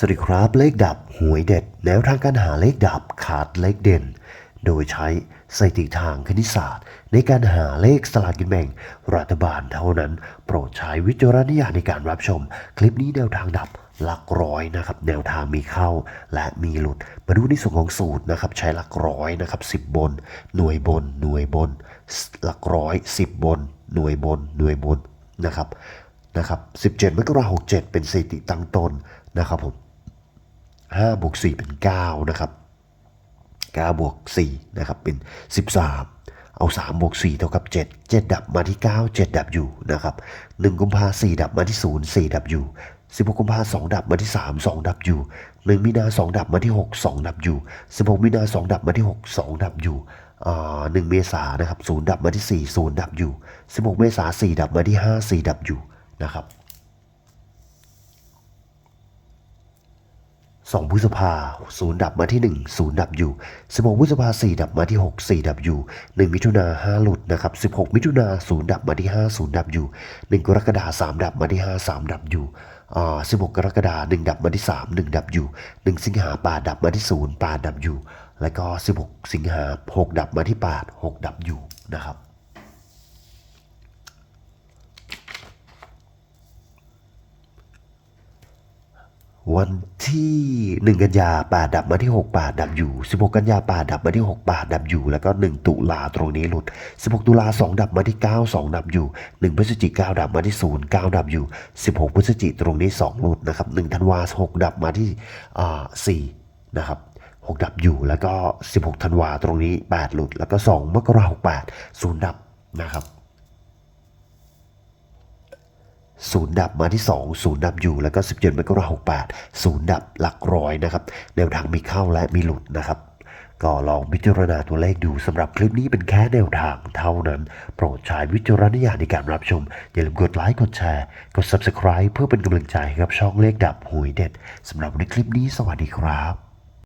สวัสดีครับเลขดับหวยเด็ดแนวทางการหาเลขดับขาดเลขเด่น โดยใช้สถิติทางคณิตศาสตร์ ในการหาเลขสลากกินแบ่งรัฐบาลเท่านั้น โปรดใช้วิจารณญาณในการรับชม คลิปนี้แนวทางดับหลักร้อยนะครับแนวทางมีเข้าและมีหลุด มาดูในส่วนของสูตรนะครับใช้หลักร้อยนะครับสิบบน หน่วยบน หน่วยบน หลักร้อยสิบบน หน่วยบน หน่วยบนนะครับนะครับ17มกราคม67เป็นสถิติตั้งต้นนะครับผม 5บวก4เป็น 9 นะครับ9บวก4นะครับเป็น 13 เอา 3 บวก 4 เท่ากับ 7 7 ดับมาที่ 9 7 ดับอยู่นะครับ1กุมภา4ดับมาที่ 0 4 ดับอยู่16กุมภา2ดับมาที่ 3 2 ดับอยู่ 1 มีนา 2 ดับมาที่ 6 2 ดับอยู่ 16 มีนา 2 ดับมาที่ 6 2 ดับอยู่อ่า1เมษานะครับ0ดับมาที่4 0ดับอยู่ 16 เมษา4ดับมาที่ 5 4 ดับอยู่นะครับ สองพฤษภาศูนย์ดับมาที่หนึ่งศูนย์ดับอยู่สิบหกพฤษภาสี่ดับมาที่หกสี่ดับอยู่หนึ่งมิถุนาห้าหลุดนะครับสิบหกมิถุนาศูนย์ดับมาที่ห้าศูนย์ดับอยู่หนึ่งกรกฎาสามดับมาที่ห้าสามดับอยู่อ่าสิบหกกรกฎาหนึ่งดับมาที่สามหนึ่งดับอยู่หนึ่งสิงหาปาดับมาที่ศูนย์ปาดดับอยู่ แล้วก็สิบหกสิงหาหกดับมาที่ปาดหกดับอยู่นะครับ วันที่ 1 กันยาป่าดับมาที่ 6 ป่าดับอยู่ 16 กันยาป่าดับมาที่ 6 ป่าดับอยู่ แล้วก็ 1 ตุลาตรงนี้หลุด 16 ตุลา2ดับมาที่ 9 2 ดับอยู่ 1 พฤศจิกาดับมาที่ 0 9 ดับอยู่ 16 พฤศจิกตรงนี้ 2 หลุดนะครับ1ธันวา6ดับมาที่อ่า4นะครับ6ดับอยู่แล้วก็ 16 ธันวาตรงนี้ 8 หลุด แล้วก็ 2 มกราคม8 0 ดับนะครับ ศูนย์ดับมาที่ 2 ศูนย์ดับอยู่แล้วก็ 17มกราคม68ศูนย์ดับหลักร้อยนะครับแนวทางมีเข้าและมีหลุดนะครับก็ลองพิจารณาตัวเลขดูสำหรับคลิปนี้เป็นแค่แนวทางเท่านั้น โปรดใช้วิจารณญาณในการรับชม อย่าลืมกดไลค์กดแชร์ กด Subscribe เพื่อเป็นกำลังใจให้กับช่องเลขดับหวยเด็ดสำหรับในคลิปนี้สวัสดีครับ